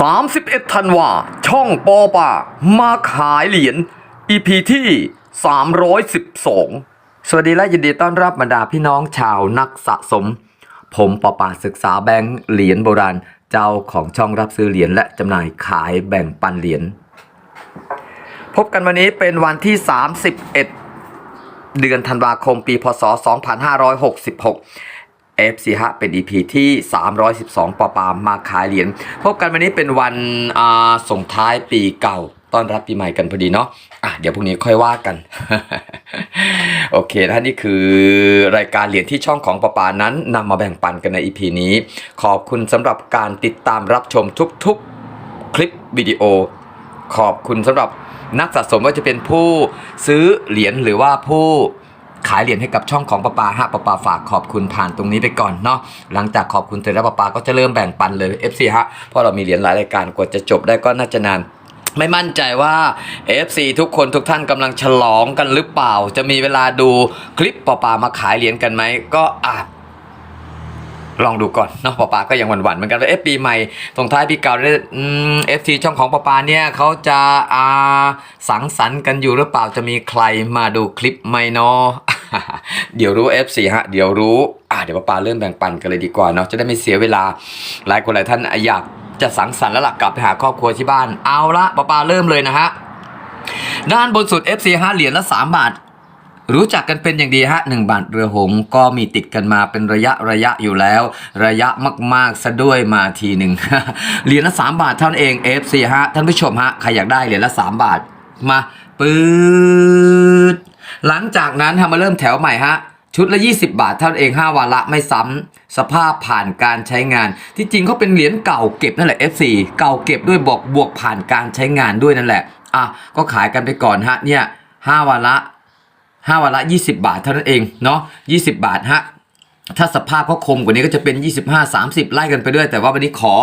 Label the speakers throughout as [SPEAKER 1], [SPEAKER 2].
[SPEAKER 1] 31ธันวา ช่องปอป่า มาขายเหรียญ EP ที่ 312 สวัสดีและยินดีต้อนรับบรรดาพี่น้องชาวนักสะสม ผมปอป่าศึกษาแบงค์เหรียญโบราณ เจ้าของช่องรับซื้อเหรียญและจำหน่ายขายแบ่งปันเหรียญ พบกันวันนี้เป็นวันที่ 31 เดือนธันวาคมปีพศ 2566 FC ฮะเป็น EP ที่ 312 ปอปามมาขายเหรียญพบกันวันนี้เป็นวันส่งท้ายปีเก่าต้อนรับปีใหม่กันพอดีเนาะอะเดี๋ยวพรุ่งนี้ค่อยว่ากัน โอเคนะนี่คือรายการเหรียญที่ช่องของปอปานั้นนำมาแบ่งปันกันใน EP นี้ ขอบคุณสำหรับการติดตามรับชมทุกๆคลิปวิดีโอ ขอบคุณสำหรับนักสะสมว่าจะเป็นผู้ซื้อเหรียญหรือว่าผู้ ขายเหรียญให้กับช่องของปะปาฮะปะปาฝากขอบคุณผ่านตรงนี้ไปก่อนเนาะหลังจากขอบคุณเสร็จแล้วปะปาก็จะเริ่มแบ่งปันเลย FC ฮะเพราะเรามีเหรียญหลายรายการกว่าจะจบได้ก็น่าจะนานไม่มั่นใจว่า FC ทุกคนทุกท่านกำลังฉลองกันหรือเปล่า จะมีเวลาดูคลิปปะปามาขายเหรียญกันไหมก็อาจ ลองดูก่อนเนาะปอปาก็ยังหวั่นๆเหมือนกันว่าเอฟปีใหม่ส่งท้ายปีเก่าเนี่ยเอฟซีช่องของปอปาเนี่ยเขาจะอ่าสังสรรค์กันอยู่หรือเปล่าจะมีใครมาดูคลิปไหมเนาะเดี๋ยวรู้ F4 ฮะ เดี๋ยวรู้อ่าเดี๋ยวปอปาเริ่มแบ่งปันกันเลยดีกว่าเนาะจะได้ไม่เสียเวลา หลายคนหลายท่านอยากจะสังสรรค์แล้วล่ะกลับไปหาครอบครัวที่บ้านเอาละปอปาเริ่มเลยนะฮะด้านบนสุด FC 5เหรียญละ 3 บาท รู้จักกันเป็นอย่างดีฮะหนึ่งบาทเรือหงก็มีติดกันมาเป็นระยะระยะอยู่แล้ว ระยะมากๆซะด้วยมาทีหนึ่งเหรียญละ3บาทเท่านั้นเอง FC ฮะท่านผู้ชมฮะใครอยากได้เหรียญละ3บาทมาปืดหลังจากนั้นทำมาเริ่มแถวใหม่ฮะชุดละ 20 บาทเท่านั้นเอง 5 วาระไม่ซ้ำสภาพผ่านการใช้งาน ที่จริงเขาเป็นเหรียญเก่าเก็บนั่นแหละ F4 เก่าเก็บด้วยบอกบวกผ่านการใช้งานด้วยนั่นแหละอะก็ขายกันไปก่อนฮะเนี่ย5วาระ ห้าวันละ 20 บาทเท่านั้นเองเนาะ20 บาทฮะถ้าสภาพเขาคมกว่านี้ก็จะเป็น 25 30 ไล่กันไปด้วย แต่ว่าวันนี้ขอ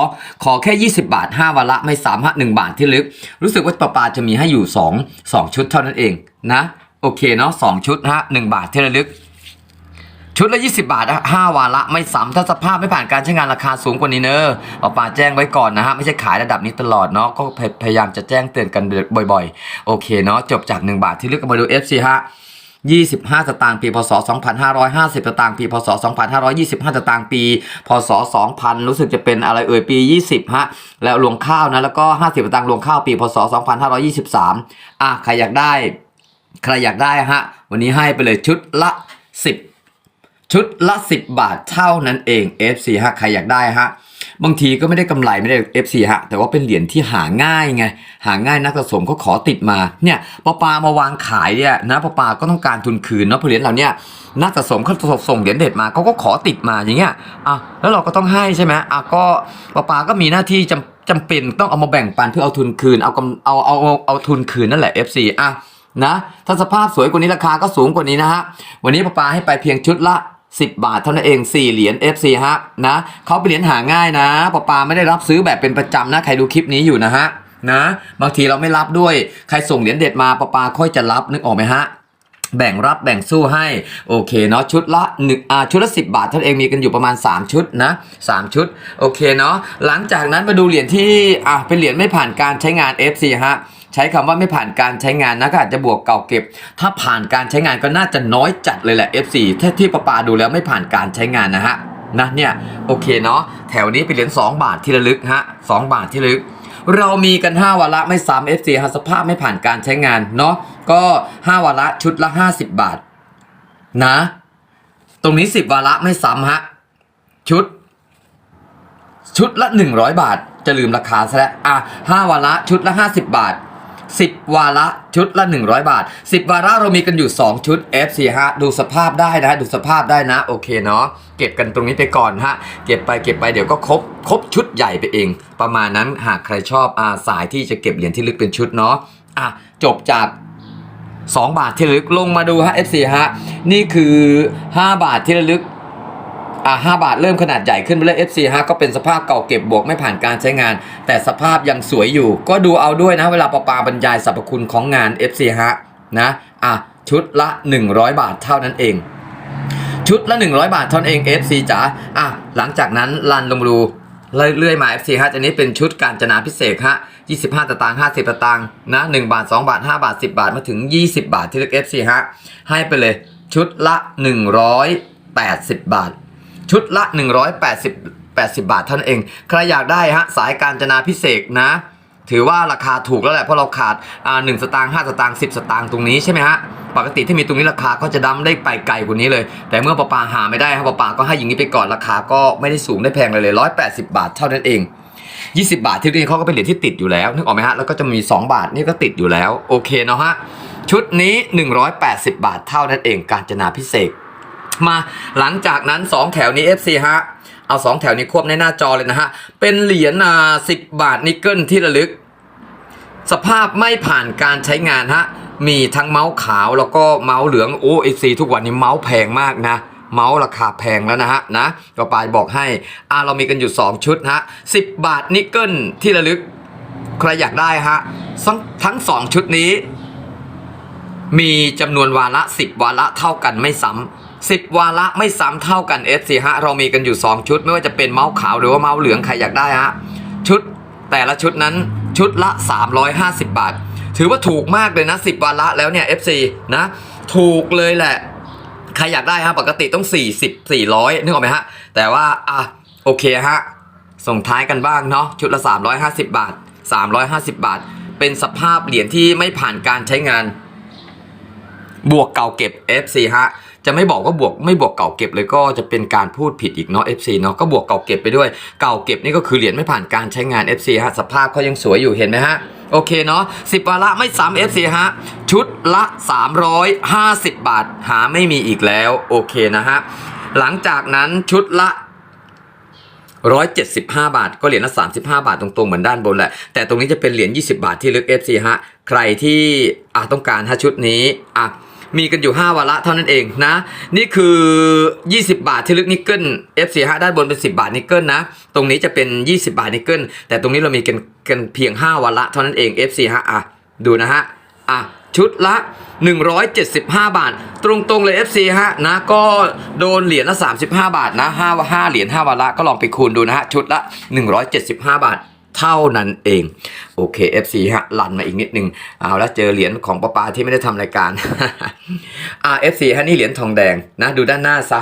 [SPEAKER 1] ขอแค่ 20 บาท 5วันละไม่สามฮะ1บาทที่ลึก รู้สึกว่าปลาปลาจะมีให้อยู่ 2 2 ชุดเท่านั้นเองนะ โอเคเนาะ2ชุดฮะ1บาทที่ระลึกชุดละ 20 บาทนะห้าวาระไม่ซ้ำถ้าสภาพไม่ผ่านการใช้งานราคาสูงกว่านี้เนอะปาปาแจ้งไว้ก่อนนะฮะ ไม่ใช่ขายระดับนี้ตลอดเนาะ ก็พยายามจะแจ้งเตือนกันบ่อยๆ โอเคเนาะ จบจาก 1 บาทที่ลึกกันมาดู FC ฮะ 25 สตางค์ปี พศ 2550 สตางค์ปี พศ 2525 สตางค์ปี พศ 2000 รู้สึกจะเป็นอะไรเอ่ยปี 20 ฮะ แล้วรวงข้าวนะ แล้วก็ 50 สตางค์รวงข้าวปี พศ 2523 อะ ใครอยากได้ ใครอยากได้ฮะ วันนี้ให้ไปเลยชุดละ 10 ชุดละ 10 บาทเท่านั้นเอง FC ฮะ ใครอยากได้ฮะ บางทีก็ไม่ได้กำไรไม่ได้ FC ฮะแต่ว่าเป็นเหรียญที่หาง่ายไงหาง่ายนักสะสมก็ขอติดมาเนี่ยปอปามาวางขายเนี่ยนะปอปาก็ต้องการทุนคืนเนาะเหรียญเราเนี่ยนักสะสมเขาส่งเหรียญเด็ดมาเขาก็ขอติดมาอย่างเงี้ยอะแล้วเราก็ต้องให้ใช่ไหมอะก็ปอปาก็มีหน้าที่จำจำเป็นต้องเอามาแบ่งปันเพื่อเอาทุนคืนเอากำเอาเอาเอาเอาทุนคืนนั่นแหละ FC อะนะถ้าสภาพสวยกว่านี้ราคาก็สูงกว่านี้นะฮะวันนี้ปอปาให้ไปเพียงชุดละ 10 บาทเท่านั้นเอง 4 เหรียญ FC ฮะนะเขาเป็นเหรียญหาง่ายนะปอปาไม่ได้รับซื้อแบบเป็นประจำนะใครดูคลิปนี้อยู่นะฮะนะบางทีเราไม่รับด้วยใครส่งเหรียญเด็ดมาปอปาค่อยจะรับนึกออกไหมฮะแบ่งรับแบ่งสู้ให้โอเคเนาะชุดละหนึ่งอ่าชุดละ10บาทเท่านั้นเองมีกันอยู่ประมาณ 3 ชุดนะ3ชุดโอเคเนาะหลังจากนั้นมาดูเหรียญที่อะเป็นเหรียญไม่ผ่านการใช้งาน FC ฮะ ใช้คำว่าไม่ผ่านการใช้งานนะก็อาจจะบวกเก่าเก็บ ถ้าผ่านการใช้งานก็น่าจะน้อยจัดเลยแหละ F4 ถ้าที่ประปาดูแล้วไม่ผ่านการใช้งานนะฮะนะเนี่ยโอเคเนาะแถวนี้เป็นเหรียญ2บาทที่ระลึกฮะ2บาทที่ระลึก เรามีกัน 5 วาระไม่ซ้ำ FC ฮะสภาพไม่ผ่านการใช้งานเนาะก็ 5 วาระชุดละ 50 บาทนะ ตรงนี้ 10 วาระไม่ซ้ำฮะชุด ชุดละ 100 บาท จะลืมราคาซะแล้วอะ5วาระชุดละ 50 บาท 10 วาระชุดละ 100 บาท 10 วาระเรามีกันอยู่ 2 ชุด F4 ฮะ ดูสภาพได้นะดูสภาพได้นะ โอเคเนาะเก็บกันตรงนี้ไปก่อนฮะ เก็บไปเก็บไปเดี๋ยวก็ครบครบชุดใหญ่ไปเอง ประมาณนั้นหากใครชอบอาสายที่จะเก็บเหรียญที่ลึกเป็นชุดเนาะอะจบจาก2 บาทที่ลึกลงมาดูฮะ F4 ฮะ นี่คือ 5 บาทที่ลึก อ่า5บาทเริ่มขนาดใหญ่ขึ้นไปเลย FC ฮะก็เป็นสภาพเก่าเก็บบวกไม่ผ่านการใช้งาน แต่สภาพยังสวยอยู่ ก็ดูเอาด้วยนะ เวลาปาปาบรรยายสรรพคุณของงาน FC ฮะนะอะชุดละ 100 บาทเท่านั้นเอง ชุดละ 100 บาทเท่านั้นเอง FC จ๋าอะหลังจากนั้นลันลงมาดูเรื่อยๆมา FC ฮะอันนี้เป็นชุดการจนาพิเศษฮะ25ตตางค์50ตางค์นะ1บาท 2 บาท 5 บาท 10 บาทมาถึง 20 บาทที่เลือก FC ฮะให้ไปเลยชุดละ 180 บาท ชุดละ 180 80 บาทเท่านั้นเอง ใครอยากได้ฮะสายการจนาพิเศษนะ ถือว่าราคาถูกแล้วแหละเพราะเราขาดอ่าหนึ่งสตางค์ห้าสตางค์สิบสตางค์ตรงนี้ใช่ไหมฮะปกติที่มีตรงนี้ราคาก็จะดั้มได้ไปไกลกว่านี้เลย แต่เมื่อปะปาหาไม่ได้ครับปะปาก็ให้อย่างนี้ไปก่อนราคาก็ไม่ได้สูงได้แพงเลยเลยร้อยแปดสิบาทเท่านั้นเอง20บาทที่นี่เขาก็เป็นเหรียญที่ติดอยู่แล้วนึกออกไหมฮะแล้วก็จะมี2บาทนี่ก็ติดอยู่แล้วโอเคเนาะฮะชุดนี้180บาทเท่านั้นเองการจนาพิเศษ มาหลังจากนั้น 2 แถวนี้ FC ฮะ เอา 2 แถวนี้ควบในหน้าจอเลยนะฮะ เป็นเหรียญอ่า10บาทนิกเกิลที่ระลึก สภาพไม่ผ่านการใช้งานฮะ มีทั้งเมาส์ขาวแล้วก็เมาส์เหลืองโอ้เอซีทุกวันนี้เมาส์แพงมากนะเมาส์ราคาแพงแล้วนะฮะนะก็ปายบอกให้อ่าเรามีกันอยู่ 2 ชุดฮะ10 บาทนิกเกิลที่ระลึก ใครอยากได้ฮะทั้งทั้งสองชุดนี้ มีจำนวนวาระ 10 วาระเท่ากันไม่ซ้ำ 10 วาระไม่ซ้ำเท่ากัน FC ฮะเรามีกันอยู่ 2 ชุด ไม่ว่าจะเป็นเมาส์ขาวหรือว่าเมาส์เหลืองใครอยากได้ฮะชุดแต่ละชุดนั้นชุดละ 350 บาท ถือว่าถูกมากเลยนะ 10 วาระแล้วเนี่ย FC นะถูกเลยแหละ ใครอยากได้ฮะปกติต้อง 40 400นึกออกไหมฮะ แต่ว่าอะโอเคฮะส่งท้ายกันบ้างเนาะชุดละ 350 บาท 350 บาท เป็นสภาพเหรียญที่ไม่ผ่านการใช้งาน บวกเก่าเก็บ FC ฮะ จะไม่บอกว่าบวกไม่บวกเก่าเก็บเลยก็จะเป็นการพูดผิดอีกเนาะ FC เนาะก็บวกเก่าเก็บไปด้วยเก่าเก็บนี่ก็คือเหรียญไม่ผ่านการใช้งาน FC ฮะสภาพเขายังสวยอยู่เห็นไหมฮะโอเคเนาะ10วาระไม่ซ้ำ FC ฮะ ชุดละ 350 บาท หาไม่มีอีกแล้ว โอเคนะฮะ หลังจากนั้นชุดละ 175 บาท ก็เหรียญละ35 บาทตรงๆ เหมือนด้านบนแหละ แต่ตรงนี้จะเป็นเหรียญ20 บาทที่ลึก FC ฮะ ใครที่อะต้องการฮะชุดนี้อะ มีกันอยู่ 5วาระเท่านั้นเองนะ นี่คือ 20 บาทที่ลึกนิกเกิล FC ฮะด้านบนเป็น 10 บาทนิกเกิลนะ ตรงนี้จะเป็น 20 บาทนิกเกิลแต่ตรงนี้เรามีกันกันเพียง 5วาระเท่านั้นเอง FC ฮะอะดูนะฮะอะชุดละ 175 บาท ตรงๆเลย FC ฮะนะก็โดนเหรียญละ 35 บาทนะ5ว่า5เหรียญ5วาระก็ลองไปคูณดูนะฮะชุดละ 175 บาท เท่านั้นเอง โอเค FC ฮะลันมาอีกนิดนึงเอาแล้วเจอเหรียญของป้าปาที่ไม่ได้ทำรายการอ่า FC ฮะนี่เหรียญทองแดงนะดูด้านหน้าซะ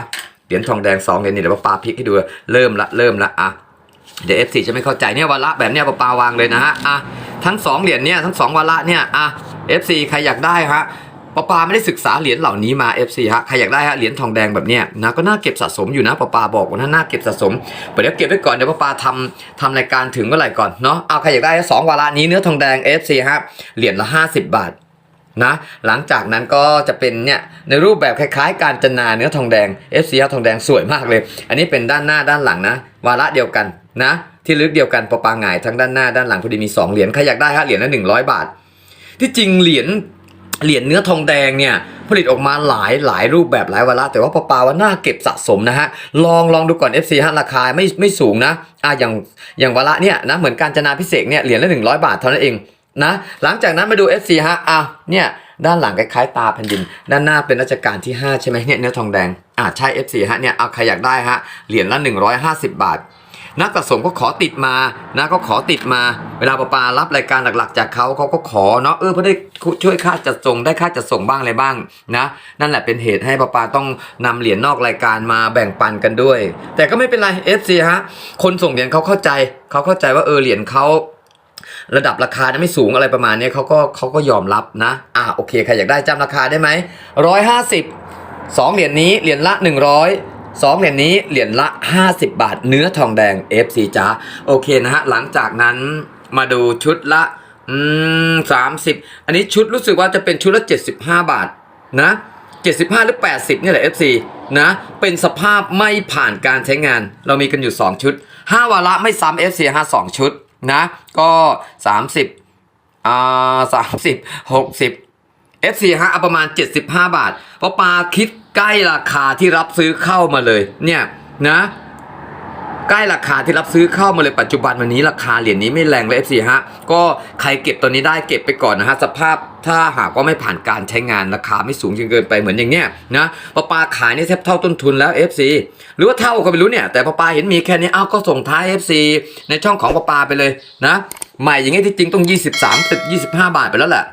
[SPEAKER 1] เหรียญทองแดง2เหรียญนี่เดี๋ยวป้าปาพลิกให้ดูเริ่มละเริ่มละอะเดี๋ยว F4 จะไม่เข้าใจเนี่ยวาระแบบเนี้ยปาปาวางเลยนะฮะอะทั้ง2เหรียญเนี่ยทั้ง2วาระเนี่ยอะ F4 ใครอยากได้ฮะ ปาปาไม่ได้ศึกษาเหรียญเหล่านี้มา F4 ฮะใครอยากได้ฮะเหรียญทองแดงแบบเนี้ยนะก็น่าเก็บสะสมอยู่นะปาปาบอกว่าน่าเก็บสะสมเดี๋ยวเก็บไว้ก่อนเดี๋ยวปาปาทำทำรายการถึงเมื่อไหร่ก่อนเนาะเอาใครอยากได้สองวาระนี้เนื้อทองแดง F4 ฮะเหรียญละ 50 บาทนะหลังจากนั้นก็จะเป็นเนี่ยในรูปแบบคล้ายๆ การจนาเนื้อทองแดง FC ทองแดงสวยมากเลย อันนี้เป็นด้านหน้าด้านหลังนะ วาระเดียวกันนะที่ลึกเดียวกันปะปาหงายทั้งด้านหน้าด้านหลังพอดีมี2เหรียญใครอยากได้ฮะเหรียญละ100 บาท ที่จริงเหรียญ เหรียญเนื้อทองแดงเนี่ยผลิตออกมาหลายหลายรูปแบบหลายวาระแต่ว่าปะปาว่าน่าเก็บสะสมนะฮะลองลองดูก่อน FC ฮะราคาไม่ไม่สูงนะอะอย่างอย่างวาระเนี่ยนะเหมือนการจนาพิเศษเนี่ยเหรียญละ100 บาทเท่านั้นเองนะหลังจากนั้นมาดู FC ฮะอะเนี่ยด้านหลังคล้ายๆตาแผ่นดิน ด้านหน้าเป็นรัชกาลที่ 5 ใช่ไหมเนี่ยเนื้อทองแดงอะใช่ FC ฮะเนี่ยเอาใครอยากได้ฮะเหรียญละ 150 บาท นักสะสมก็ขอติดมานะก็ขอติดมา เวลาปาปารับรายการหลักๆ จากเขาเขาก็ขอเนาะเออเพื่อได้ช่วยค่าจัดส่งได้ค่าจัดส่งบ้างอะไรบ้างนะ นั่นแหละเป็นเหตุให้ปาปาต้องนำเหรียญนอกรายการมาแบ่งปันกันด้วย แต่ก็ไม่เป็นไร FC ฮะคนส่งเหรียญเขาเข้าใจเขาเข้าใจว่าเออเหรียญเขาระดับราคานะไม่สูงอะไรประมาณนี้เขาก็เขาก็ยอมรับนะ อ่าโอเคใครอยากได้จำราคาได้ไหมร้อยห้าสิบสองเหรียญนี้เหรียญละหนึ่งร้อย สองเหรียญนี้เหรียญละ 50 บาท เนื้อทองแดง FC จ้าโอเคนะฮะหลังจากนั้นมาดูชุดละอืมสามสิบอันนี้ชุดรู้สึกว่าจะเป็นชุดละ 75 บาทนะ75 หรือ 80นี่แหละ FC นะ เป็นสภาพไม่ผ่านการใช้งาน เรามีกันอยู่ 2 ชุด 5 วาระไม่ซ้ำ FC 5 2 ชุดนะ ก็ 30อ่าสามสิบหกสิบ FC ฮะเอาประมาณ 75 บาทเพราะปลาคิด ใกล้ราคาที่รับซื้อเข้ามาเลยเนี่ยนะใกล้ราคาที่รับซื้อเข้ามาเลยปัจจุบันวันนี้ราคาเหรียญนี้ไม่แรงเลย FC ฮะก็ใครเก็บตัวนี้ได้เก็บไปก่อนนะฮะสภาพถ้าหากว่าไม่ผ่านการใช้งานราคาไม่สูงจนเกินไปเหมือนอย่างเนี้ยนะปลาปลาขายนี่แทบเท่าต้นทุนแล้ว FC หรือว่าเท่าก็ไม่รู้เนี่ยแต่ปลาปลาเห็นมีแค่นี้อ้าวก็ส่งท้าย FC ในช่องของปลาปลาไปเลยนะใหม่อย่างเงี้ยที่จริงต้อง 23-25 บาทไปแล้วแหละ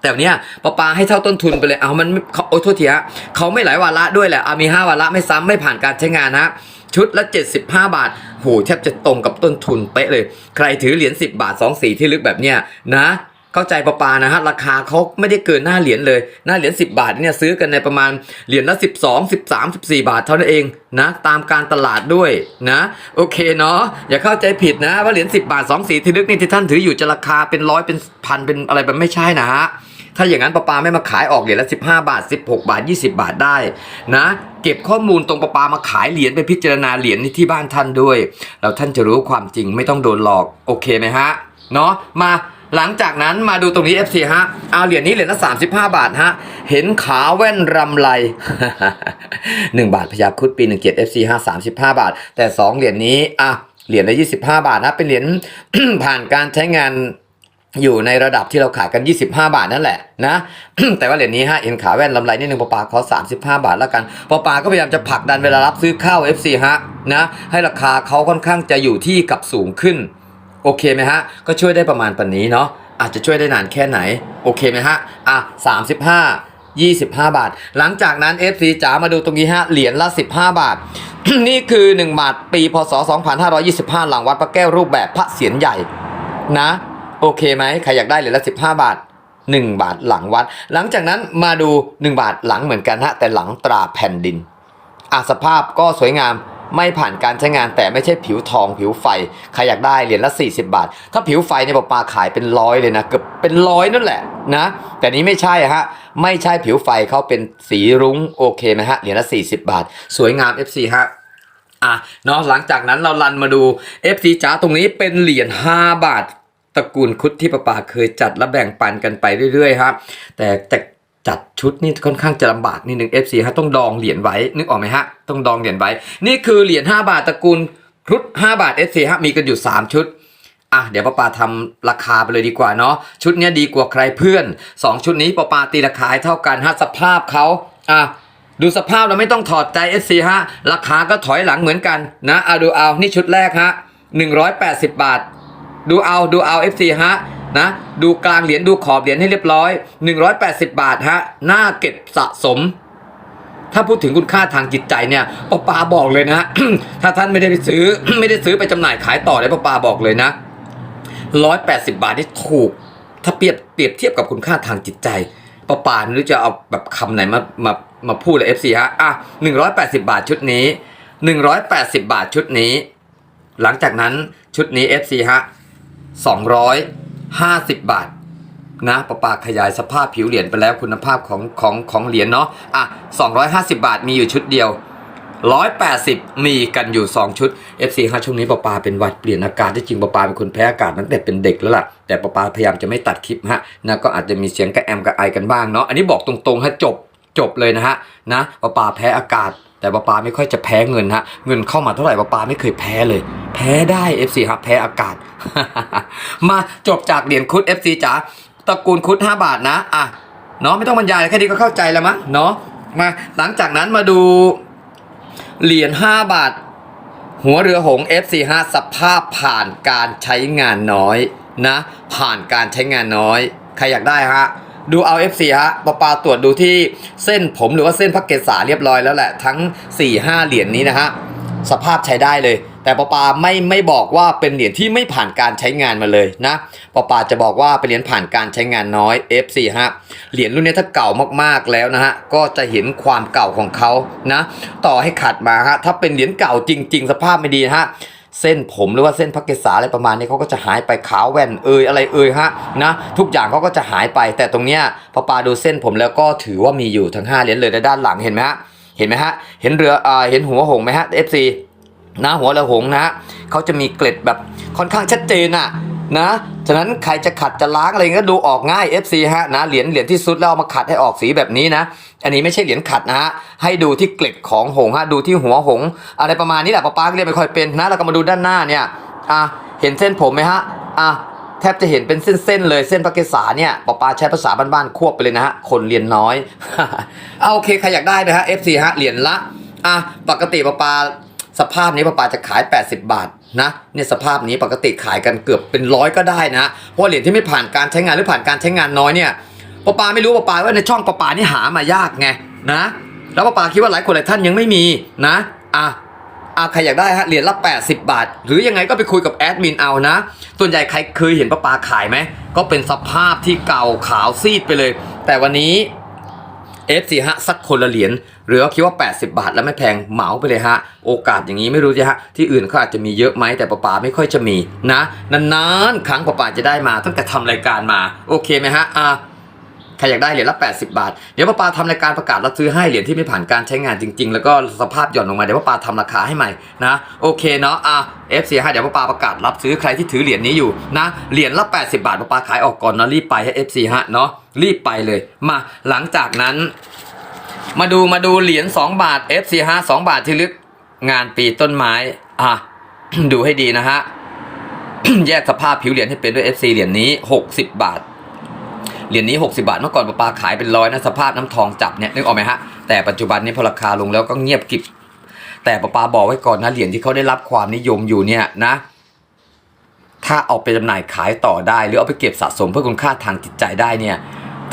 [SPEAKER 1] แต่เนี้ยปลาปลาให้เท่าต้นทุนไปเลย เอามันเขาโอ้โทษทีฮะเขาไม่หลายวาระด้วยแหละเอามี 5 วาระไม่ซ้ำไม่ผ่านการใช้งานฮะชุดละ 75 บาทโหแทบจะตรงกับต้นทุนเป๊ะเลย ใครถือเหรียญ10 บาท 2 สีที่ลึกแบบเนี้ยนะเข้าใจปลาปลานะฮะราคาเขาไม่ได้เกินหน้าเหรียญเลยหน้าเหรียญ10 บาทเนี่ยซื้อกันในประมาณเหรียญละ 12 13 14 บาทเท่านั้นเองนะตามการตลาดด้วยนะโอเคเนาะอย่าเข้าใจผิดนะว่าเหรียญ10 บาท2สีที่ลึกนี่ที่ท่านถืออยู่จะราคาเป็นร้อยเป็นพันเป็นอะไรแบบไม่ใช่นะฮะ ถ้าอย่างนั้นปลาปลาไม่มาขายออกเหรียญละ15 บาท 16 บาท 20 บาทได้นะเก็บข้อมูลตรงปลาปลามาขายเหรียญไปพิจารณาเหรียญที่บ้านท่านด้วย แล้วท่านจะรู้ความจริงไม่ต้องโดนหลอกโอเคไหมฮะเนาะมาหลังจากนั้นมาดูตรงนี้ FC ฮะ เอาเหรียญนี้เหรียญละ35 บาทฮะ เห็นขาแว่นรำไร1บาทพยาคุดปี 17 FC 5 35 บาท แต่ 2 เหรียญนี้ อะ เหรียญละ 25 บาทนะ เป็นเหรียญผ่านการใช้งาน อยู่ในระดับที่เราขายกัน 25 บาทนั่นแหละนะ แต่ว่าเหรียญนี้ฮะเอ็นขาแว่นลำไรนิดนึงปอปาขอ 35 บาทแล้วกันปอปาก็พยายามจะผลักดันเวลารับซื้อข้าว FC ฮะนะให้ราคาเขาค่อนข้างจะอยู่ที่กับสูงขึ้น โอเคไหมฮะ ก็ช่วยได้ประมาณปันนี้เนาะอาจจะช่วยได้นานแค่ไหน โอเคไหมฮะอะ35 25 บาท หลังจากนั้น FC จ๋ามาดูตรงนี้ฮะเหรียญละ 15 บาท นี่คือ 1 บาทปีพศ 2525 หลังวัดพระแก้วรูปแบบพระเศียรใหญ่นะ โอเคไหมใครอยากได้เหรียญละ15บาท 1 บาทหลังวัด หลังจากนั้นมาดู 1 บาทหลังเหมือนกันฮะแต่หลังตราแผ่นดินอะสภาพก็สวยงามไม่ผ่านการใช้งานแต่ไม่ใช่ผิวทองผิวไฟใครอยากได้เหรียญละ 40 บาท ถ้าผิวไฟเนี่ยปลาขายเป็นร้อยเลยนะเกือบเป็นร้อยนั่นแหละนะ แต่นี้ไม่ใช่ฮะไม่ใช่ผิวไฟเขาเป็นสีรุ้งโอเคไหมฮะเหรียญละ 40 บาท สวยงาม FC ฮะอะเนาะหลังจากนั้นเราลันมาดู FC จ๋าตรงนี้เป็นเหรียญ5บาท ตระกูลคุดที่ปป่าเคยจัดและแบ่งปันกันไปเรื่อยๆครับแต่แต่จัดชุดนี่ค่อนข้างจะลำบากนิดนึง FC ฮะต้องดองเหรียญไว้นึกออกไหมฮะต้องดองเหรียญไว้ นี่คือเหรียญ5บาทตระกูลครุฑ5บาท FC ฮะมีกันอยู่ 3 ชุดอะเดี๋ยวป้าปาทำราคาไปเลยดีกว่าเนาะชุดนี้ดีกว่าใครเพื่อน 2 ชุดนี้ป้าปาตีราคาให้เท่ากันฮะสภาพเขาอะดูสภาพเราไม่ต้องถอดใจ FC ฮะราคาก็ถอยหลังเหมือนกันนะเอาดูเอานี่ชุดแรกฮะ180 บาท ดูเอาดูเอา FC ฮะนะดูกลางเหรียญดูขอบเหรียญให้เรียบร้อย 180 บาทฮะหน้าเก็บสะสม ถ้าพูดถึงคุณค่าทางจิตใจเนี่ยป้าปาบอกเลยนะ ถ้าท่านไม่ได้ไปซื้อ ไม่ได้ซื้อไปจำหน่ายขายต่อเลยป้าปาบอกเลยนะร้อยแปดสิบาทนี่ถูก ถ้าเปรียบเปรียบเทียบกับคุณค่าทางจิตใจป้าปาไม่รู้จะเอาแบบคำไหนมามามาพูดเลยเอฟซีฮะอะหนึ่งร้อยแปดสิบาทชุดนี้หนึ่งร้อยแปดสิบาทชุดนี้ หลังจากนั้นชุดนี้ FC ฮะ 250 บาทนะประปาขยายสภาพผิวเหรียญไปแล้วคุณภาพของของของเหรียญเนาะอะ250 บาทมีอยู่ชุดเดียว 180 มีกันอยู่ 2 ชุด FC ฮะช่วงนี้ปะปาเป็นวัดเปลี่ยนอากาศที่จริงปะปาเป็นคนแพ้อากาศตั้งแต่เป็นเด็กแล้วล่ะ แต่ปะปาพยายามจะไม่ตัดคลิปฮะนะก็อาจจะมีเสียงกระแอมกระไอกันบ้างเนาะอันนี้บอกตรงๆฮะจบจบเลยนะฮะนะปะปาแพ้อากาศ แต่ปะปาไม่ค่อยจะแพ้เงินฮะ เงินเข้ามาเท่าไหร่ปะปาไม่เคยแพ้เลย แพ้ได้ FC ฮะแพ้อากาศ มาจบจากเหรียญคุด FC จ๋าตระกูลคุด 5 บาทนะอะเนาะไม่ต้องบรรยายแค่นี้ก็เข้าใจแล้วมั้งเนาะมาหลังจากนั้นมาดูเหรียญ5บาท หัวเรือหง F45 สภาพผ่านการใช้งานน้อยนะ ผ่านการใช้งานน้อย ใครอยากได้ฮะ ดูเอา F4 ฮะปาปาตรวจดูที่เส้นผมหรือว่าเส้นพักเกษาเรียบร้อยแล้วแหละทั้ง 4-5 เหรียญนี้นะฮะสภาพใช้ได้เลย แต่ปอปาไม่ไม่บอกว่าเป็นเหรียญที่ไม่ผ่านการใช้งานมาเลยนะปอปาจะบอกว่าเป็นเหรียญผ่านการใช้งานน้อย F4 ฮะเหรียญรุ่นนี้ถ้าเก่ามากๆแล้วนะฮะก็จะเห็นความเก่าของเขานะ ต่อให้ขัดมาฮะถ้าเป็นเหรียญเก่าจริง ๆ สภาพไม่ดีนะฮะ เส้นผมหรือว่าเส้นพักเกษาอะไรประมาณนี้เขาก็จะหายไปขาวแว่นเอยอะไรเอยฮะนะทุกอย่างเขาก็จะหายไป แต่ตรงเนี้ยพอปาดูเส้นผมแล้วก็ถือว่ามีอยู่ทั้งห้าเหรียญเลยและด้านหลังเห็นไหมฮะเห็นไหมฮะเห็นเรืออ่าเห็นหัวหงไหมฮะ FC นะหัวละหงนะฮะเขาจะมีเกล็ดแบบค่อนข้างชัดเจนอะนะฉะนั้นใครจะขัดจะล้างอะไรก็ดูออกง่าย FC ฮะนะเหรียญเหรียญที่สุดแล้วเอามาขัดให้ออกสีแบบนี้นะ อันนี้ไม่ใช่เหรียญขัดนะฮะให้ดูที่เกล็ดของหงฮะดูที่หัวหง อะไรประมาณนี้แหละป้าป้าเรียกไม่ค่อยเป็นนะแล้วก็มาดูด้านหน้าเนี่ยอะเห็นเส้นผมไหมฮะอะแทบจะเห็นเป็นเส้นๆเลยเส้นพระเกศาเนี่ยป้าป้าใช้ภาษาบ้านๆควบไปเลยนะฮะคนเรียนน้อยเอาโอเคใครอยากได้นะฮะ FC ฮะเหรียญละอะปกติป้าป้าสภาพนี้ป้าป้าจะขาย 80 บาทนะเนี่ยสภาพนี้ปกติขายกันเกือบเป็นร้อยก็ได้นะเพราะเหรียญที่ไม่ผ่านการใช้งานหรือผ่านการใช้งานน้อยเนี่ย ปาปาไม่รู้ปาปาว่าในช่องปาปานี่หามายากไงนะ แล้วปาปาคิดว่าหลายคนหลายท่านยังไม่มีนะอะอะใครอยากได้ฮะเหรียญละ 80 บาท หรือยังไงก็ไปคุยกับแอดมินเอานะ ส่วนใหญ่ใครเคยเห็นปาปาขายไหม ก็เป็นสภาพที่เก่าขาวซีดไปเลย แต่วันนี้ F4 ฮะสักคนละเหรียญหรือว่าคิดว่า 80 บาทแล้วไม่แพงเหมาไปเลยฮะ โอกาสอย่างนี้ไม่รู้จะฮะ ที่อื่นเขาอาจจะมีเยอะไหมแต่ปาปาไม่ค่อยจะมีนะ นานๆ ครั้งปาปาจะได้มาตั้งแต่ทำรายการมา โอเคไหมฮะอะ ใครอยากได้เหรียญละ 80 บาท เดี๋ยวป้าปาทำรายการประกาศรับซื้อให้เหรียญที่ไม่ผ่านการใช้งานจริง ๆ แล้วก็สภาพหย่อนลงมาเดี๋ยวป้าปาทำราคาให้ใหม่นะโอเคเนาะอะ FC ให้เดี๋ยวป้าปาประกาศรับซื้อใครที่ถือเหรียญนี้อยู่นะเหรียญละ 80 บาทป้าปาขายออกก่อนนะรีบไปให้ FC ฮะเนาะรีบไปเลยมาหลังจากนั้น มาดูมาดูเหรียญ2บาท FC ฮะ2บาทที่ลึกงานปีต้นไม้อะดูให้ดีนะฮะ แยกสภาพผิวเหรียญให้เป็นด้วย FC เหรียญนี้ 60 บาท เหรียญนี้ 60 บาทเมื่อก่อนปลาปลาขายเป็นร้อยนะสภาพน้ำทองจับเนี่ยนึกออกไหมฮะแต่ปัจจุบันนี้พอราคาลงแล้วก็เงียบกริบแต่ปลาปลาบอกไว้ก่อนนะเหรียญที่เขาได้รับความนิยมอยู่เนี่ยนะ ถ้าเอาไปจำหน่ายขายต่อได้ หรือเอาไปเก็บสะสมเพื่อคุณค่าทางจิตใจได้เนี่ย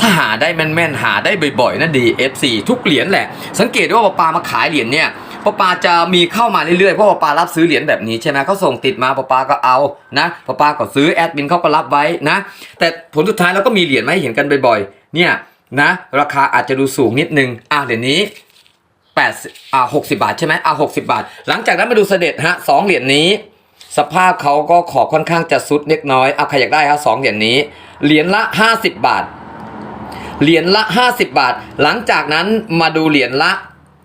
[SPEAKER 1] ถ้าหาได้แม่นๆหาได้บ่อยๆนะดี F4 ทุกเหรียญแหละ สังเกตวยว่าปลาปลามาขายเหรียญเนี่ย ปลาปลาจะมีเข้ามาเรื่อยๆเพราะปลาปลารับซื้อเหรียญแบบนี้ใช่ไหมเขาส่งติดมาปลาปลาก็เอานะปลาปลาก็ซื้อแอดมินเขาก็รับไว้นะ แต่ผลสุดท้ายเราก็มีเหรียญมาให้เห็นกันบ่อยๆเนี่ยนะราคาอาจจะดูสูงนิดนึงอะเหรียญนี้8อ่า60บาทใช่ไหมอ่า60บาท หลังจากนั้นมาดูเสด็จฮะสองเหรียญนี้ สภาพเขาก็ขอค่อนข้างจะซุดเล็กน้อยเอาใครอยากได้ฮะสองเหรียญนี้ เหรียญละ50บาท เหรียญละ50บาท หลังจากนั้นมาดูเหรียญละ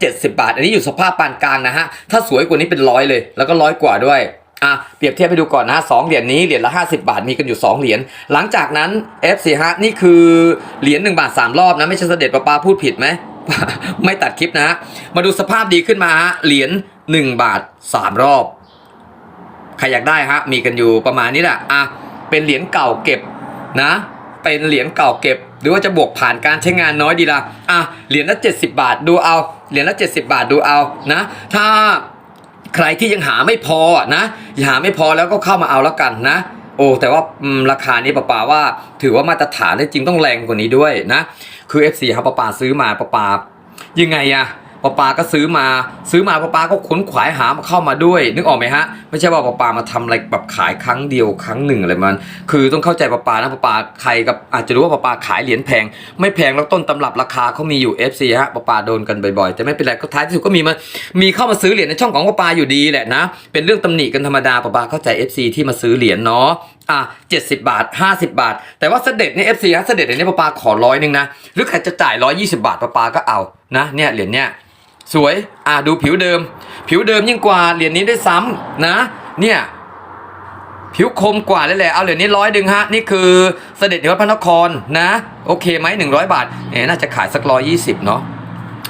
[SPEAKER 1] 70 บาท อันนี้อยู่สภาพปานกลางนะฮะ ถ้าสวยกว่านี้เป็นร้อยเลย แล้วก็ร้อยกว่าด้วย อะ เปรียบเทียบให้ดูก่อนนะสองเหรียญนี้เหรียญละ 50 บาท มีกันอยู่ 2 เหรียญ หลังจากนั้น F4 ฮะ นี่คือเหรียญ1บาท 3 รอบนะ ไม่ใช่เสด็จปะปาพูดผิดไหม ไม่ตัดคลิปนะฮะ มาดูสภาพดีขึ้นมาฮะ เหรียญ1บาท 3 รอบ ใครอยากได้ฮะ มีกันอยู่ประมาณนี้แหละ อะ เป็นเหรียญเก่าเก็บนะ เป็นเหรียญเก่าเก็บ หรือว่าจะบวกผ่านการใช้งานน้อยดีละอะเหรียญละ 70 บาทดูเอาเหรียญละ 70 บาทดูเอานะถ้าใครที่ยังหาไม่พออะนะหาไม่พอแล้วก็เข้ามาเอาแล้วกันนะ โอ้แต่ว่าราคานี้ป้าปาว่าถือว่ามาตรฐานจริงต้องแรงกว่านี้ด้วยนะ คือ FC ครับป้าปาซื้อมาป้าปายังไงอะ ป้าปาก็ซื้อมา ซื้อมาป้าปาก็ขนขวายหามาเข้ามาด้วย นึกออกไหมฮะ ไม่ใช่ว่าป้าปามาทำอะไรแบบขายครั้งเดียวครั้งหนึ่งอะไรมัน คือต้องเข้าใจป้าปานะป้าปาใครกับอาจจะรู้ว่าป้าปาขายเหรียญแพง ไม่แพงแล้วต้นตำรับราคาเขามีอยู่ FC ฮะป้าปาโดนกันบ่อยๆแต่ไม่เป็นไรก็ท้ายที่สุดก็มีมามีเข้ามาซื้อเหรียญในช่องของป้าปาอยู่ดีแหละนะ เป็นเรื่องตำหนิกันธรรมดาป้าปาเข้าใจ FC ที่มาซื้อเหรียญเนาะอะ70บาท50บาท แต่ว่าเสด็จเนี่ย FC ฮะเสด็จเนี่ยป้าปาขอร้อยหนึ่งนะหรือใครจะจ่าย120บาทป้าปาก็เอานะเนี่ยเหรียญเนี่ย สวย อะดูผิวเดิม ผิวเดิมยิ่งกว่าเหรียญนี้ได้วยซ้ำนะ เนี่ย ผิวคมกว่าเลยแหละ เอาเหรียญนี้ร้อยดึงฮะ นี่คือเสด็จในวัดพระนครนะ โอเคไหมหนึ่งร้อยบาทเอ๋น่าจะขายสักร้อยยี่สิบเนาะ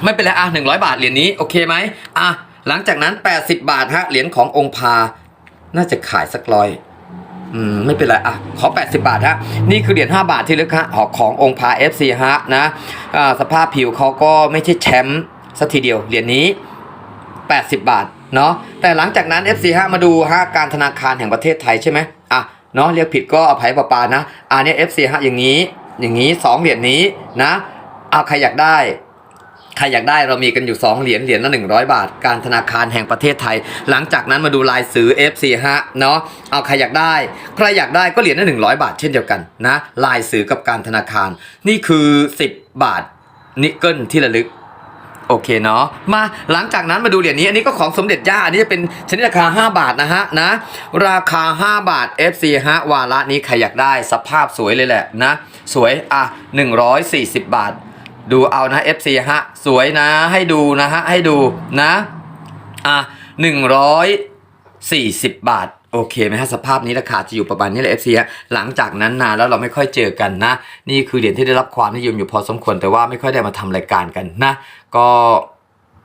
[SPEAKER 1] ไม่เป็นไรอะหนึ่งร้อยบาทเหรียญนี้ โอเคไหมอะ หลังจากนั้น80บาทฮะ เหรียญขององค์พา น่าจะขายสักร้อยอืมไม่เป็นไรอะขอ 80 บาทฮะนี่คือเหรียญ5บาทที่ลึกฮะของขององค์พา FC ฮะนะอ่าสภาพผิวเขาก็ไม่ใช่แชมป์ สักทีเดียวเหรียญนี้ 80 บาทเนาะแต่หลังจากนั้น FC ฮะมาดูฮะการธนาคารแห่งประเทศไทยใช่ไหมอะเนาะเรียกผิดก็อภัยปาปานะอ่าเนี่ย FC ฮะอย่างนี้อย่างนี้ 2 เหรียญนี้นะเอาใครอยากได้ใครอยากได้เรามีกันอยู่ 2 เหรียญเหรียญละ100 บาท การธนาคารแห่งประเทศไทย หลังจากนั้นมาดูลายซื้อ FC ฮะเนาะเอาใครอยากได้ ใครอยากได้ก็เหรียญละ100 บาท เช่นเดียวกันนะลายซื้อกับการธนาคาร นี่คือ 10 บาทนิกเกิลที่ระลึก โอเคเนาะมาหลังจากนั้นมาดูเหรียญนี้ อันนี้ก็ของสมเด็จย่าอันนี้จะเป็นชนิดราคา 5 บาทนะฮะนะ ราคา 5 บาท FC ฮะวาระนี้ใครอยากได้สภาพสวยเลยแหละนะ สวยอะ 140 บาท ดูเอานะ FC ฮะสวยนะให้ดูนะฮะให้ดูนะอะ140 บาทโอเคไหมฮะสภาพนี้ราคาจะอยู่ประมาณนี้แหละ FC ฮะหลังจากนั้นนานแล้วเราไม่ค่อยเจอกันนะ นี่คือเหรียญที่ได้รับความนิยมอยู่พอสมควรแต่ว่าไม่ค่อยได้มาทำรายการกันนะ ก็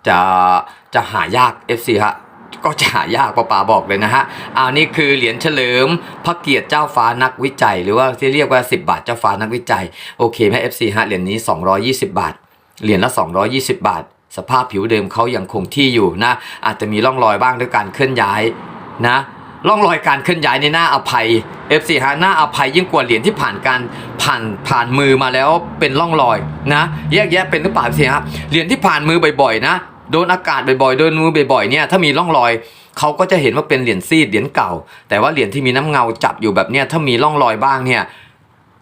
[SPEAKER 1] จะจะหายาก FC ฮะก็จะหายากป้าป๋าบอกเลยนะฮะอ้านี่คือเหรียญเฉลิมพระเกียรติเจ้าฟ้านักวิจัย หรือว่าที่เรียกว่า 10 บาทเจ้าฟ้านักวิจัย โอเคไหม FC ฮะเหรียญนี้ 220 บาท เหรียญละ 220 บาท สภาพผิวเดิมเขายังคงที่อยู่นะ อาจจะมีร่องรอยบ้างด้วยการเคลื่อนย้ายนะ ร่องรอยการเคลื่อนย้ายในหน้าอภัย F4 ฮะหน้าอภัยยิ่งกว่าเหรียญที่ผ่านการผ่านผ่านมือมาแล้วเป็นร่องรอยนะ แยกแยะเป็นหรือเปล่าสิฮะเหรียญที่ผ่านมือบ่อยๆนะโดนอากาศบ่อยๆโดนมือบ่อยๆเนี่ยถ้ามีร่องรอยเขาก็จะเห็นว่าเป็นเหรียญซีดเหรียญเก่า แต่ว่าเหรียญที่มีน้ำเงาจับอยู่แบบเนี้ยถ้ามีร่องรอยบ้างเนี่ย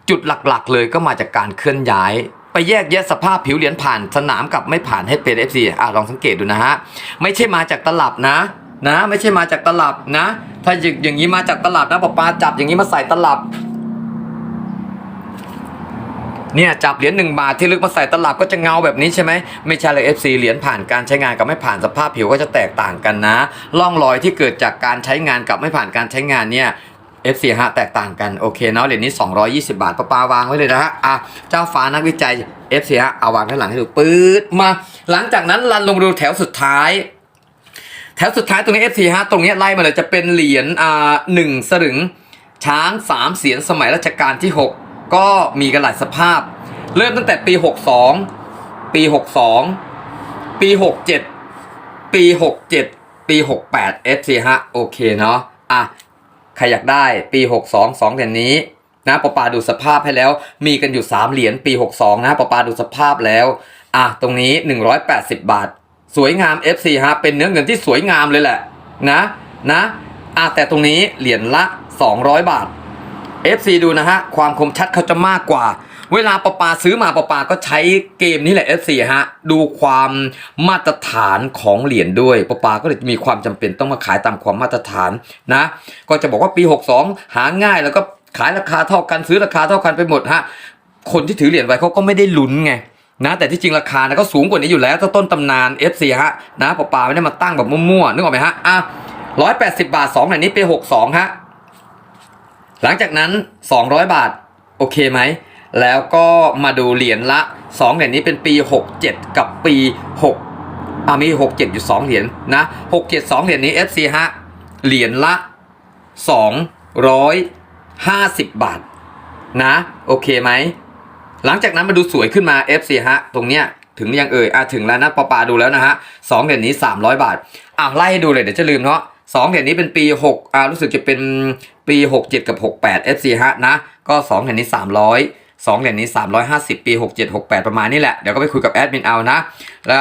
[SPEAKER 1] จุดหลักๆ เลยก็มาจากการเคลื่อนย้าย ไปแยกแยะสภาพผิวเหรียญผ่านสนามกับไม่ผ่านให้เป็น FC อะลองสังเกตดูนะฮะไม่ใช่มาจากตลับนะ นะ ไม่ใช่มาจากตลับนะ ถ้าอย่างอย่างนี้มาจากตลับนะปอปาจับอย่างนี้มาใส่ตลับ เนี่ยจับเหรียญหนึ่งบาทที่ลึกมาใส่ตลับก็จะเงาแบบนี้ใช่ไหมไม่ใช่เลย FC เหรียญผ่านการใช้งานกับไม่ผ่านสภาพผิวก็จะแตกต่างกันนะร่องรอยที่เกิดจากการใช้งานกับไม่ผ่านการใช้งานเนี่ย F4 ฮะแตกต่างกันโอเคเนาะเหรียญนี้ 220 บาทปะปาวางไว้เลยนะฮะอะเจ้าฟ้านักวิจัย F4 ฮะเอาวางด้านหลังให้ดูปื๊ดมา หลังจากนั้นรันลงดูแถวสุดท้าย แถวสุดท้ายตรงนี้ F4 ฮะตรงนี้ไล่มาเลยจะเป็นเหรียญอ่าหนึ่งสลึง ช้างสามเสียนสมัยรัชกาลที่ 6 ก็มีกันหลายสภาพ เริ่มตั้งแต่ปี 62 ปี 62 ปี 67 ปี 67 ปี 68 F4 ฮะโอเคเนาะอะใครอยากได้ปี 62 2เหรียญนี้นะปอปาดูสภาพให้แล้ว มีกันอยู่ 3 เหรียญปี 62 นะปอปาดูสภาพแล้ว อะ ตรงนี้ 180 บาท สวยงาม FC ฮะ เป็นเนื้อเงินที่สวยงามเลยแหละนะนะอะแต่ตรงนี้เหรียญละ 200 บาท FC ดูนะฮะ ความคมชัดเขาจะมากกว่า เวลาปอปาซื้อมาปอปาก็ใช้เกมนี้แหละ FC ฮะ ดูความมาตรฐานของเหรียญด้วยปอปาก็เลยมีความจำเป็นต้องมาขายตามความมาตรฐานนะ ก็จะบอกว่าปี 62 หาง่ายแล้วก็ขายราคาเท่ากันซื้อราคาเท่ากันไปหมดฮะ คนที่ถือเหรียญไว้เขาก็ไม่ได้ลุ้นไง นะแต่ที่จริงราคานะก็สูงกว่านี้อยู่แล้วถ้าต้นตำนาน FC ฮะนะปอปาไม่ได้มาตั้งแบบมั่วๆนึกออกไหมฮะอะ180บาท2เหรียญนี้ปี62ฮะหลังจากนั้น200บาทโอเคไหมแล้วก็มาดูเหรียญละ2เหรียญนี้เป็นปี67กับปี6อ่ามี67อยู่2เหรียญนะ67 2เหรียญนี้ FC ฮะเหรียญละ250บาทนะโอเคไหม หลังจากนั้นมาดูสวยขึ้นมา FC ฮะ ตรงเนี้ยถึงยังเอ่ยอะถึงแล้วนะปอปาดูแล้วนะฮะสองเหรียญนี้ 300 บาทอะไล่ให้ดูเลยเดี๋ยวจะลืมเนาะสองเหรียญนี้เป็นปี6อ่ารู้สึกจะเป็นปี 67 กับ 68 FC ฮะนะ ก็2เหรียญนี้ 300 2เหรียญนี้ 350 ปี 67 68 ประมาณนี้แหละ เดี๋ยวก็ไปคุยกับแอดมินเอานะ แล้ว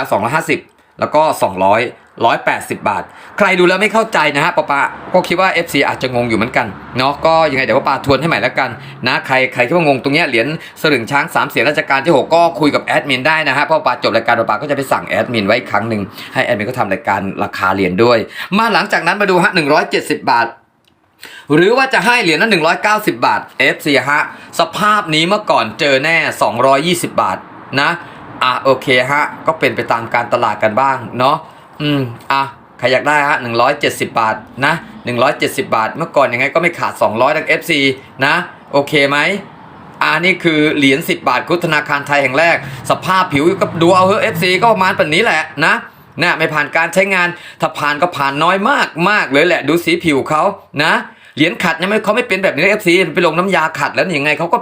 [SPEAKER 1] 250 แล้วก็ 200 180 บาท ใครดูแล้วไม่เข้าใจนะฮะปะปาก็คิดว่า FC อาจจะงงอยู่เหมือนกันเนาะก็ยังไงเดี๋ยวปะปาทวนให้ใหม่แล้วกันนะใครใครคิดว่างงตรงเนี้ยเหรียญสลึงช้างสามเสียราชการที่ 6 ก็คุยกับแอดมินได้นะฮะเพราะปาจบรายการปะปาก็จะไปสั่งแอดมินไว้ครั้งหนึ่งให้แอดมินก็ทำรายการราคาเหรียญด้วย มาหลังจากนั้นมาดูฮะ170 บาทหรือว่าจะให้เหรียญละ190 บาท FC ฮะ สภาพนี้เมื่อก่อนเจอแน่ 220 บาทนะ อะโอเคฮะ ก็เป็นไปตามการตลาดกันบ้างเนาะ อืมอะใครอยากได้ฮะ170บาทนะ170บาท เมื่อก่อนยังไงก็ไม่ขาด200ทั้ง FC นะ โอเคไหมอ่านี่คือเหรียญ10 บาทคุธนาคารไทยแห่งแรก สภาพผิวก็ดูเอาเฮ้ FC ก็ประมาณแบบนี้แหละนะนะไม่ผ่านการใช้งาน ถ้าผ่านก็ผ่านน้อยมากมากเลยแหละ ดูสีผิวเขานะ เหรียญขัดเนี่ยไม่เขาไม่เป็นแบบนี้ FC ไปลงน้ำยาขัดแล้วยังไงเขาก็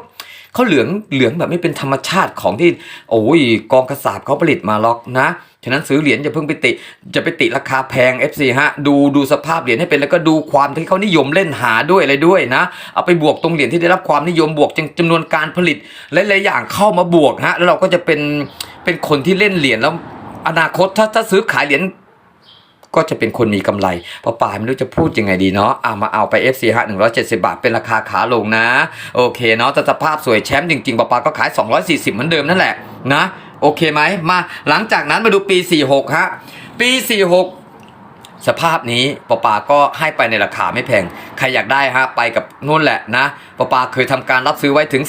[SPEAKER 1] เขาเหลืองเหลืองแบบไม่เป็นธรรมชาติของที่โอ้ยกองกระสาบเขาผลิตมาล็อกนะฉะนั้นซื้อเหรียญอย่าเพิ่งไปติจะไปติราคาแพง FC ฮะดูดูสภาพเหรียญให้เป็นแล้วก็ดูความที่เขานิยมเล่นหาด้วยอะไรด้วยนะ เอาไปบวกตรงเหรียญที่ได้รับความนิยมบวกจำจำนวนการผลิตหลายๆอย่างเข้ามาบวกฮะแล้วเราก็จะเป็นเป็นคนที่เล่นเหรียญแล้วอนาคตถ้าถ้าซื้อขายเหรียญ ก็จะเป็นคนมีกำไรปอปายไม่รู้จะพูดยังไงดีเนาะเอามาเอาไป FC ฮะ170 บาท เป็นราคาขาลงนะ โอเคเนาะแต่สภาพสวยแชมป์จริงๆปอปาก็ขาย 240 เหมือนเดิมนั่นแหละนะ โอเคไหมมาหลังจากนั้นมาดูปี 46ฮะปี 46 สภาพนี้ปอปาก็ให้ไปในราคาไม่แพง ใครอยากได้ฮะไปกับนู่นแหละนะปอปาเคยทำการรับซื้อไว้ถึง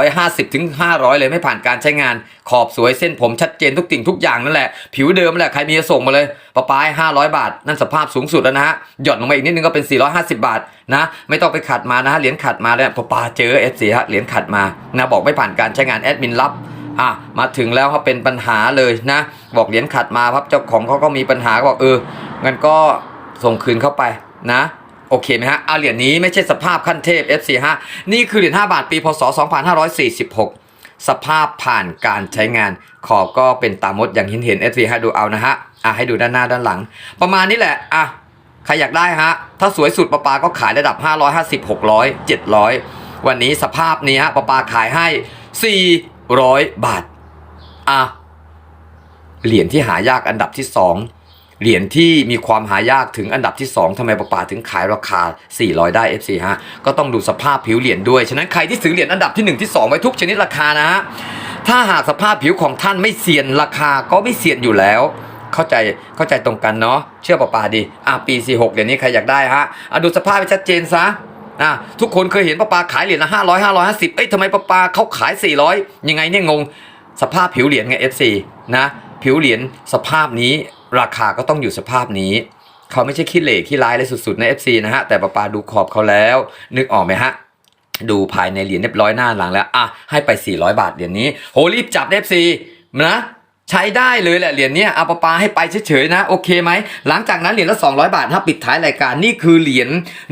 [SPEAKER 1] 450ถึง500 เลยไม่ผ่านการใช้งาน ขอบสวยเส้นผมชัดเจนทุกสิ่งทุกอย่างนั่นแหละ ผิวเดิมแหละใครมีจะส่งมาเลยปปาให้ 500 บาท นั่นสภาพสูงสุดแล้วนะฮะหย่อนลงมาอีกนิดนึงก็เป็น 450 บาทนะ ไม่ต้องไปขัดมานะฮะเหรียญขัดมาเนี่ยปอปาเจอเอฟซีฮะเหรียญขัดมานะบอกไม่ผ่านการใช้งานแอดมินรับ อะมาถึงแล้วเขาเป็นปัญหาเลยนะ บอกเหรียญขัดมาครับเจ้าของเขาก็มีปัญหาบอกเอองั้นก็ส่งคืนเข้าไปนะโอเคไหมฮะเอาเหรียญนี้ไม่ใช่สภาพขั้นเทพ F45 นี่คือเหรียญ5บาทปีพศ 2546 สภาพผ่านการใช้งาน ขอบก็เป็นตามมดอย่างเห็นเห็น F45 ดูเอานะฮะอะให้ดูด้านหน้าด้านหลัง ประมาณนี้แหละอะใครอยากได้ฮะ ถ้าสวยสุดปะปาก็ขายระดับ 550 600 700 วันนี้สภาพนี้ฮะปะปาขายให้ 400บาท อะ เหรียญที่หายากอันดับที่สองเหรียญที่มีความหายากถึงอันดับที่ 2ทำไมปะปาถึงขายราคา 400 ได้ FC ฮะ ก็ต้องดูสภาพผิวเหรียญด้วย ฉะนั้นใครที่ซื้อเหรียญอันดับที่ 1 ที่ 2 ไว้ทุกชนิดราคานะฮะถ้าหากสภาพผิวของท่านไม่เซียนราคาก็ไม่เซียนอยู่แล้ว เข้าใจเข้าใจตรงกันเนาะ เชื่อปะปาดี อะปี 46เหรียญนี้ใครอยากได้ฮะอะดูสภาพให้ชัดเจนซะ อะทุกคนเคยเห็นปะปลาขายเหรียญละ500 550เอ้ยทำไมปะปลาเขาขาย400ยังไงเนี่ยงง สภาพผิวเหรียญไง FC นะผิวเหรียญสภาพนี้ราคาก็ต้องอยู่สภาพนี้ เขาไม่ใช่ขี้เหล่ขี้ร้ายเลยสุดๆใน FC นะฮะแต่ปลาปลาดูขอบเขาแล้ว นึกออกไหมฮะดูภายในเหรียญเรียบร้อยหน้าหลังแล้วอะให้ไป 400 บาทเหรียญนี้โหรีบจับ FC นะ ใช้ได้เลยแหละเหรียญเนี้ยเอาปาปาให้ไปเฉยๆนะ โอเคไหม หลังจากนั้นเหรียญละ 200 บาทถ้าปิดท้ายรายการนี่คือเหรียญ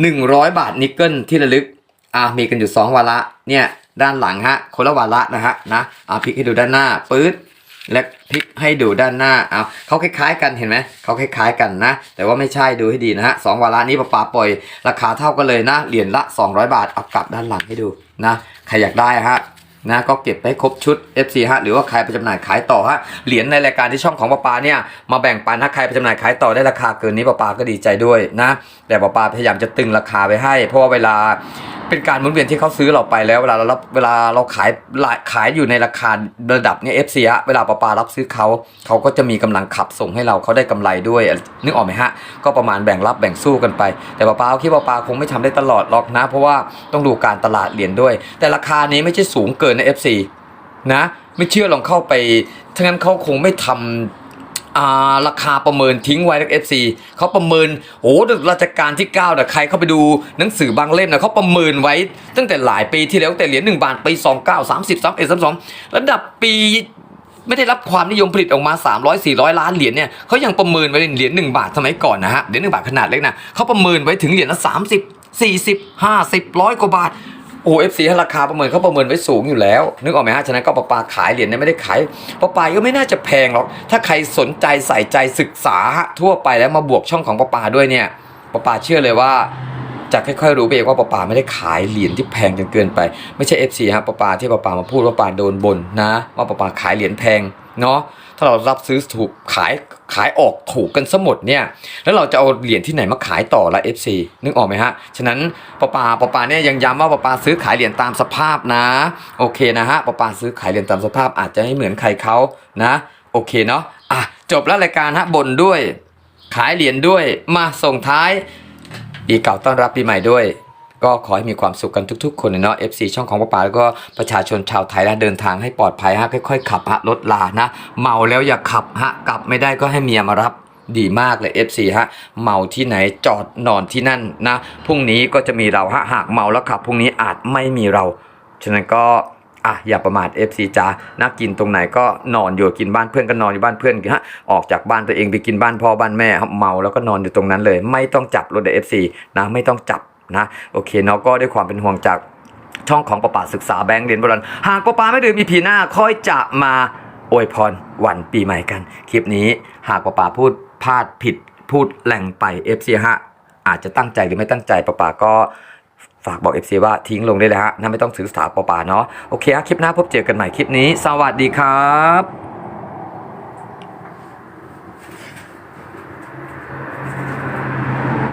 [SPEAKER 1] 100 บาทนิกเกิลที่ระลึกอะมีกันอยู่ 2 วาระเนี่ยด้านหลังฮะคนละวาระนะฮะนะอะพลิกให้ดูด้านหน้าปื๊ดและพลิกให้ดูด้านหน้าเอาเขาคล้ายๆกันเห็นไหมเขาคล้ายๆกันนะ แต่ว่าไม่ใช่ดูให้ดีนะฮะสองวาระนี้ปะปาปล่อย ราคาเท่ากันเลยนะเหรียญละ 200 บาทเอากลับด้านหลังให้ดูนะใครอยากได้ฮะ นะก็เก็บไปครบชุด FC ฮะหรือว่าใครไปจำหน่ายขายต่อฮะเหรียญในรายการที่ช่องของปะปาเนี่ยมาแบ่งปันถ้าใครไปจำหน่ายขายต่อได้ราคาเกินนี้ปะปาก็ดีใจด้วยนะแต่ปะปาพยายามจะตึงราคาไปให้ เพราะว่าเวลาเป็นการหมุนเวียนที่เขาซื้อเราไปแล้วเวลาเรารับเวลาเราขายขายอยู่ในราคาระดับเนี่ย FC ฮะเวลาปะปารับซื้อเขาเขาก็จะมีกำลังขับส่งให้เราเขาได้กำไรด้วยนึกออกไหมฮะ ก็ประมาณแบ่งรับแบ่งสู้กันไป แต่ปะปาคิดว่าปะปาคงไม่ทำได้ตลอดหรอกนะ เพราะว่าต้องดูการตลาดเหรียญด้วย แต่ราคานี้ไม่ใช่สูงเกินใน FC นะ ไม่เชื่อลองเข้าไปถ้างั้นเขาคงไม่ทำอ่า ราคาประเมินทิ้งไว้ในเอฟซีเขาประเมินโอ้ราชการที่9นะใครเข้าไปดูหนังสือบางเล่มนะเขาประเมินไว้ตั้งแต่หลายปีที่แล้วแต่เหรียญ1บาทปี 29 30 31 32ระดับปีไม่ได้รับความนิยมผลิตออกมา 300 400 ล้านเหรียญเนี่ยเขายังประเมินไว้เหรียญ1บาทสมัยก่อนนะฮะเหรียญ1บาทขนาดเล็กนะเขาประเมินไว้ถึงเหรียญละ30 40 50ร้อยกว่าบาท โอ้เอฟซีราคาประเมินเขาประเมินไว้สูงอยู่แล้ว นึกออกไหมฮะฉะนั้นก็ปะปาขายเหรียญเนี่ยไม่ได้ขายปะปาก็ไม่น่าจะแพงหรอก ถ้าใครสนใจใส่ใจศึกษาทั่วไปแล้วมาบวกช่องของปะปาด้วยเนี่ยปะปลาเชื่อเลยว่าจะค่อยๆรู้ไปเองว่าปะปลาไม่ได้ขายเหรียญที่แพงจนเกินไป ไม่ใช่ FC ฮะปะปลาที่ปะปลามาพูดว่าปะปาโดนบนนะ ว่าปะปาขายเหรียญแพงเนาะ ถ้าเรารับซื้อถูกขายขายออกถูกกันสมดเนี่ย แล้วเราจะเอาเหรียญที่ไหนมาขายต่อละ FC นึกออกไหมฮะ ฉะนั้นปะปาปะปาเนี่ยยังย้ำว่าปะปาซื้อขายเหรียญตามสภาพนะ โอเคนะฮะปะปาซื้อขายเหรียญตามสภาพอาจจะไม่เหมือนใครเขานะ โอเคเนาะอะจบแล้วรายการฮะบ่นด้วย ขายเหรียญด้วยมาส่งท้ายปีเก่าต้อนรับปีใหม่ด้วย ก็ขอให้มีความสุขกันทุก ๆ คนเนาะ FC ช่องของป้าป๋าแล้วก็ประชาชนชาวไทยนะเดินทางให้ปลอดภัยฮะค่อยๆขับฮะรถลานะ เมาแล้วอย่าขับฮะกลับไม่ได้ก็ให้เมียมารับดีมากเลย FC ฮะเมาที่ไหนจอดนอนที่นั่นนะพรุ่งนี้ก็จะมีเราฮะหากเมาแล้วขับพรุ่งนี้อาจไม่มีเราฉะนั้นก็อะอย่าประมาท FC จ้านักกินตรงไหนก็นอนอยู่กินบ้านเพื่อนก็นอนอยู่บ้านเพื่อนฮะออกจากบ้านตัวเองไปกินบ้านพ่อบ้านแม่เมาแล้วก็นอนอยู่ตรงนั้นเลย ไม่ต้องจับรถเอฟซีนะไม่ต้องจับ นะโอเคเนาะก็ด้วยความเป็นห่วงจากช่องของประปาศึกษาแบงค์เรียนโบราณหากประปาไม่ดื่มอีพีหน้าค่อยจะมาอวยพรวันปีใหม่กัน คลิปนี้หากประปาพูดพลาดผิดพูดแหล่งไป FC ฮะอาจจะตั้งใจหรือไม่ตั้งใจประปาก็ฝากบอก FC ว่าทิ้งลงได้เลยฮะน่าไม่ต้องถือสาปอปาเนาะ โอเคฮะคลิปหน้าพบเจอกันใหม่คลิปนี้ สวัสดีครับ